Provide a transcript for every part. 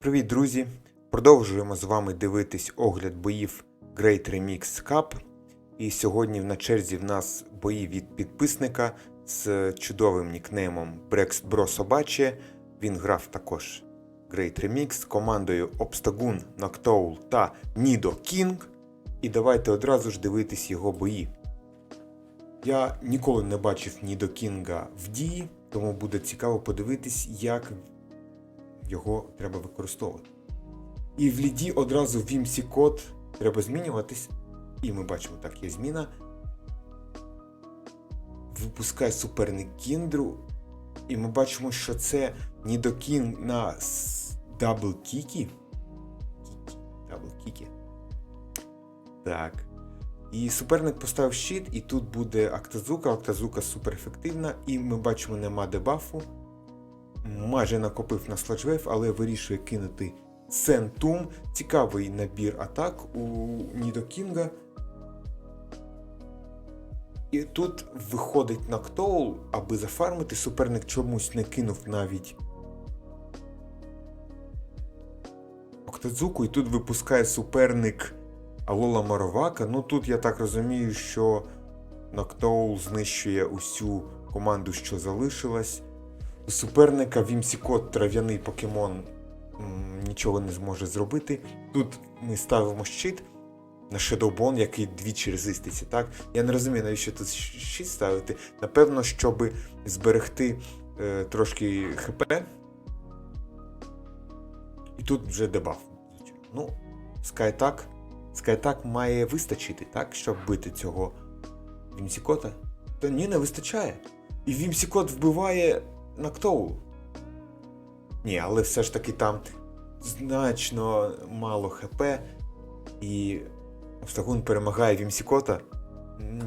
Привіт, друзі! Продовжуємо з вами дивитись огляд боїв Great Remix Cup. І сьогодні на черзі в нас бої від підписника з чудовим нікнеймом Brexit Bro Собаче. Він грав також Great Remix з командою Obstagoon, Noctowl та Nido King. І давайте одразу ж дивитись його бої. Я ніколи не бачив Nido Кінга в дії, тому буде цікаво подивитись, як його треба використовувати. І в ліді одразу в імсі код треба змінюватись. І ми бачимо, так, є зміна. Випускає суперник Кіндру. І ми бачимо, що це Нідокін на дабл кікі. Дабл кікі. Так. І суперник поставив щит, і тут буде Актазука. Актазука супер ефективна, і ми бачимо, нема дебафу майже накопив на сладжвейв, але вирішує кинути Сентум. Цікавий набір атак у Нідо Кінга. І тут виходить Нактоул, аби зафармити. Суперник чомусь не кинув навіть Октадзуку, і тут випускає суперник Алола Маровака. Ну тут я так розумію, що Ноктоул знищує усю команду, що залишилась. Суперника Вімсікот трав'яний покемон нічого не зможе зробити. Тут ми ставимо щит на Shadowbone, який двічі резиститься. Так? Я не розумію, навіщо тут щит ставити. Напевно, щоб зберегти е, трошки ХП. І тут вже дебаф. Ну, Скайтак. Скайтак має вистачити, так, щоб бити цього Вімсікота. Та ні, не вистачає. І Вімсікот вбиває Нактоул. Ні, але все ж таки там значно мало ХП, і Обстагун перемагає Вімсікота.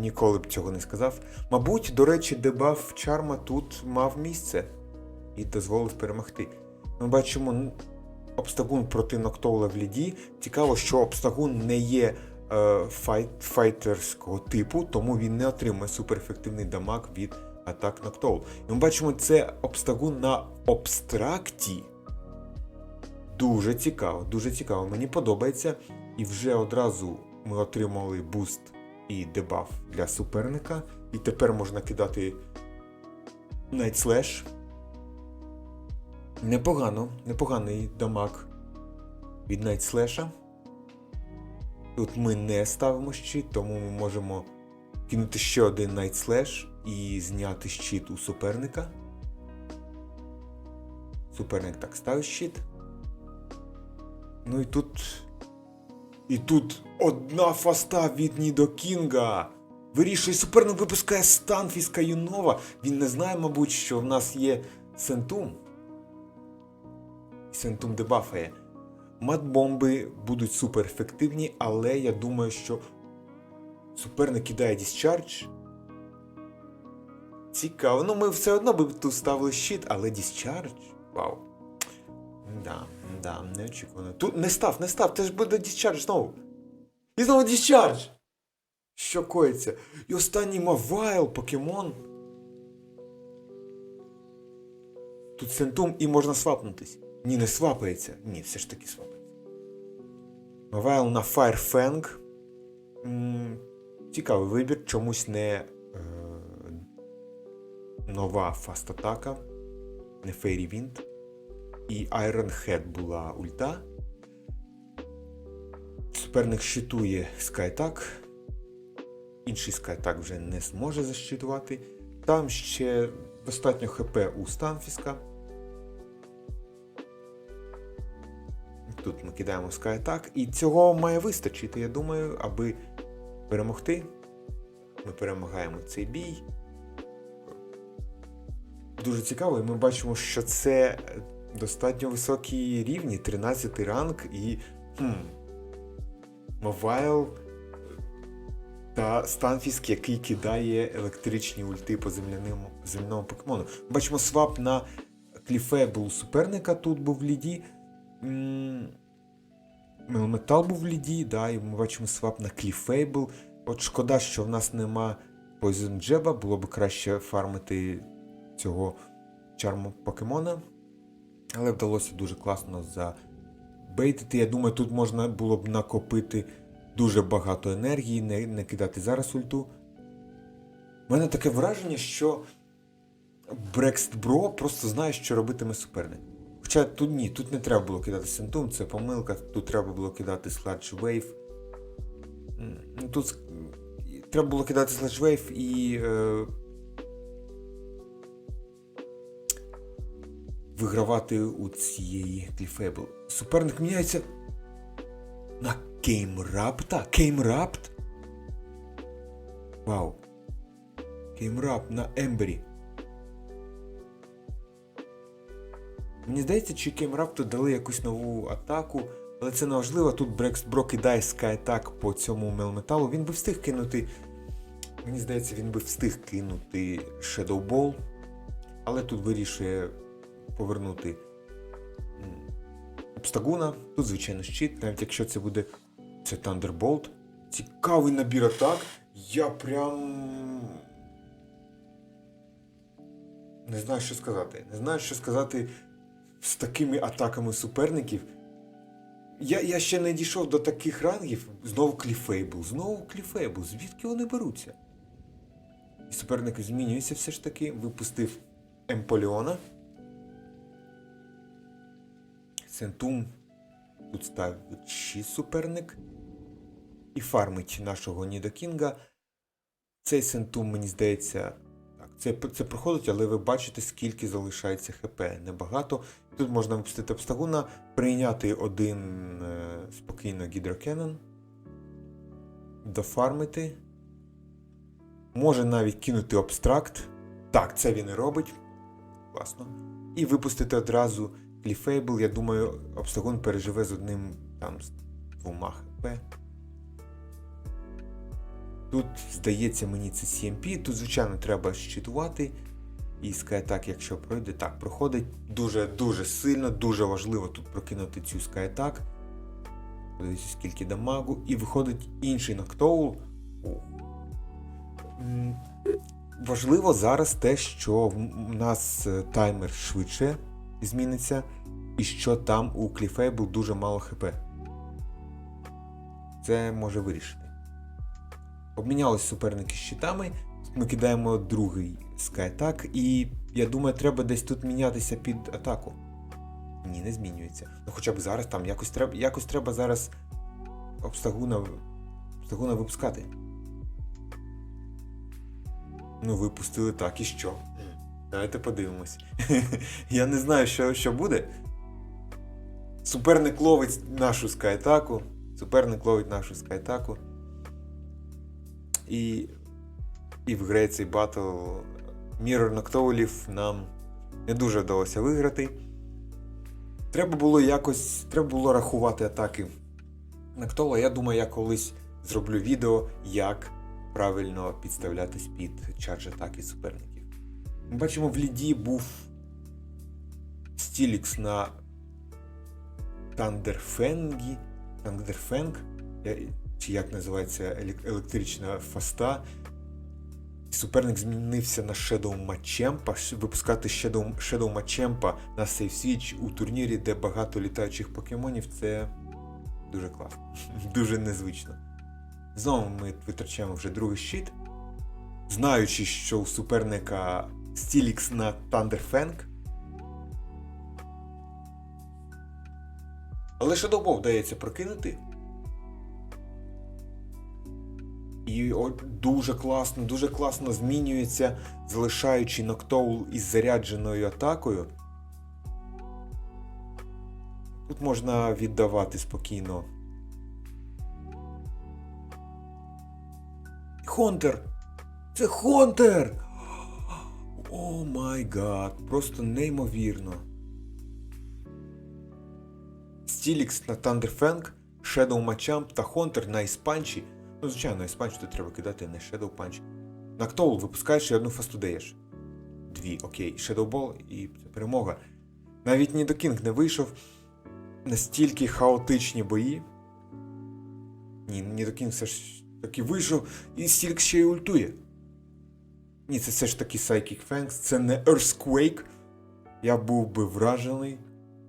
Ніколи б цього не сказав. Мабуть, до речі, дебаф Чарма тут мав місце і дозволив перемогти. Ми бачимо Обстагун проти Ноктоула в ліді. Цікаво, що Обстагун не є е, файт, файтерського типу, тому він не отримує суперефективний дамаг від атак Ноктоул. І ми бачимо, це обстагун на обстракті. Дуже цікаво, дуже цікаво. Мені подобається. І вже одразу ми отримали буст і дебаф для суперника. І тепер можна кидати Night Slash. Непогано, непоганий дамаг від Night Slash. Тут ми не ставимо щит, тому ми можемо кинути ще один Night Slash і зняти щит у суперника. Суперник так ставить щит. Ну і тут. І тут одна фаста від Нідо Кінга. Вирішує суперник випускає стан Фіска Юнова. Він не знає, мабуть, що в нас є Сентум. Сентум дебафає. Мат-бомби будуть супер ефективні, але я думаю, що суперник кидає Discharge. Цікаво. Ну, ми все одно би тут ставили щит, але Discharge? Вау. Да, да, неочікувано. Тут не став, не став, це ж буде Discharge знову. І знову Discharge! Що коїться? І останній Мавайл покемон. Тут Сентум і можна свапнутись. Ні, не свапається. Ні, все ж таки свапається. Мавайл на Fire Fang. М, Цікавий вибір, чомусь не е, нова фаст-атака, не Fairy Wind. І Iron Head була ульта. Суперник щитує SkyTack. Інший SkyTack вже не зможе защитувати. Там ще достатньо ХП у Станфіска. Тут ми кидаємо SkyTack. І цього має вистачити, я думаю, аби перемогти. Ми перемагаємо цей бій. Дуже цікаво, і ми бачимо, що це достатньо високі рівні, 13 ранг і. Хм, Мовайл та Станфіск, який кидає електричні ульти по земляному, земному покемону. Бачимо свап на Кліфебл у суперника тут був в ліді. М, був в ліді, да, і ми бачимо свап на Кліфейбл. От шкода, що в нас нема Poison Джеба, було б краще фармити цього чарму покемона. Але вдалося дуже класно бейтити. Я думаю, тут можна було б накопити дуже багато енергії, не, не кидати зараз ульту. У мене таке враження, що Брекст Бро просто знає, що робитиме суперник. Хоча тут ні, тут не треба було кидати Сентум, це помилка, тут треба було кидати Sledge Wave. Ну, Тут треба було кидати Sledge Wave і. Е, вигравати у цієї Кліфейбл. Суперник міняється на Кеймрапта. Кеймрапт? Вау. Кеймрапт на Ембері. Мені здається, чи Кеймрапту дали якусь нову атаку, але це не важливо. Тут Брекст Бро кидає Sky по цьому мелметалу. Він би встиг кинути. Мені здається, він би встиг кинути Ball, але тут вирішує повернути Обстагуна. Тут, звичайно, щит, навіть якщо це буде це Thunderbolt. Цікавий набір атак. Я прям. Не знаю, що сказати. Не знаю, що сказати з такими атаками суперників. Я, я ще не дійшов до таких рангів. Знову Кліфейбл, знову Кліфейбл. Звідки вони беруться? І суперник змінюється все ж таки. Випустив Емполіона. Сентум тут ставить 6 суперник. І фармить нашого Нідокінга. Цей Сентум, мені здається, це, це проходить, але ви бачите, скільки залишається ХП. Небагато. Тут можна випустити обстагуна, прийняти один е, спокійно гідрокенон, дофармити. Може навіть кинути обстракт. Так, це він і робить. Класно. І випустити одразу Кліфейбл. Я думаю, обстагун переживе з одним там з двома ХП. Тут, здається, мені це CMP. Тут, звичайно, треба щитувати. І SkyAttack, якщо пройде, так, проходить дуже-дуже сильно, дуже важливо тут прокинути цю SkyAttack. Подивіться, скільки дамагу. І виходить інший Ноктоул. Важливо зараз те, що в в нас е, таймер швидше зміниться, і що там у Кліфейбл дуже мало ХП. Це може вирішити. Обмінялись суперники щитами. Ми кидаємо другий SkyAttack, і я думаю, треба десь тут мінятися під атаку. Ні, не змінюється. Ну хоча б зараз там якось треба, якось треба зараз обстагуна, обстагуна випускати. Ну, випустили так, і що? Давайте подивимось. Я не знаю, що, що буде. Суперник ловить нашу скайтаку. Суперник ловить нашу скайтаку. І, і виграє цей батл. Мірор Ноктоулів нам не дуже вдалося виграти. Треба було якось. Треба було рахувати атаки Ноктола. Я думаю, я колись зроблю відео, як правильно підставлятись під чардж атаки суперників. Ми бачимо, в ліді був Стілікс на Тандерфенгі. Тандерфенг, чи як називається електрична фаста. Суперник змінився на Shadow Мачемпа. Випускати Shadow, Shadow Мачемпа на Safe Switch у турнірі, де багато літаючих покемонів, це дуже класно, дуже незвично. Знову ми витрачаємо вже другий щит, знаючи, що у суперника Стілікс на Thunderfang. Але Shadow Ball вдається прокинути. І дуже класно, дуже класно змінюється, залишаючи Ноктоул із зарядженою атакою. Тут можна віддавати спокійно. Хонтер! Це Хонтер! О май гад! Просто неймовірно. Стілікс на Thunderfang, Shadow Machamp та Хонтер на Іспанчі. Ну, звичайно, Іспанчі тут треба кидати не Shadow Punch. На Ктоул випускаєш і одну фасту даєш. Дві, окей, Shadow Ball і перемога. Навіть Нідокінг не вийшов. Настільки хаотичні бої. Ні, Нідокінг все ж таки вийшов і Стілікс ще й ультує. Ні, це все ж таки Psychic Fangs, це не Earthquake. Я був би вражений.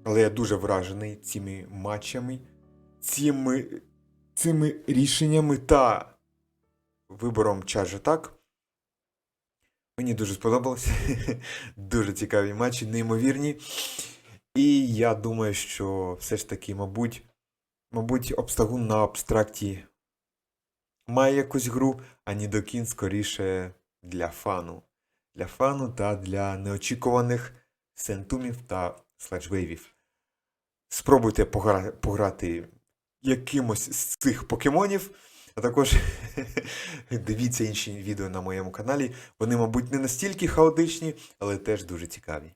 Але я дуже вражений цими матчами, цими, цими рішеннями та вибором Charge Attack. Мені дуже сподобалося. дуже цікаві матчі, неймовірні. І я думаю, що все ж таки, мабуть, мабуть, обстагун на абстракті має якусь гру, а Нідокін скоріше для фану. Для фану та для неочікуваних сентумів та следжвейвів. Спробуйте погра- пограти якимось з цих покемонів, а також дивіться інші відео на моєму каналі. Вони, мабуть, не настільки хаотичні, але теж дуже цікаві.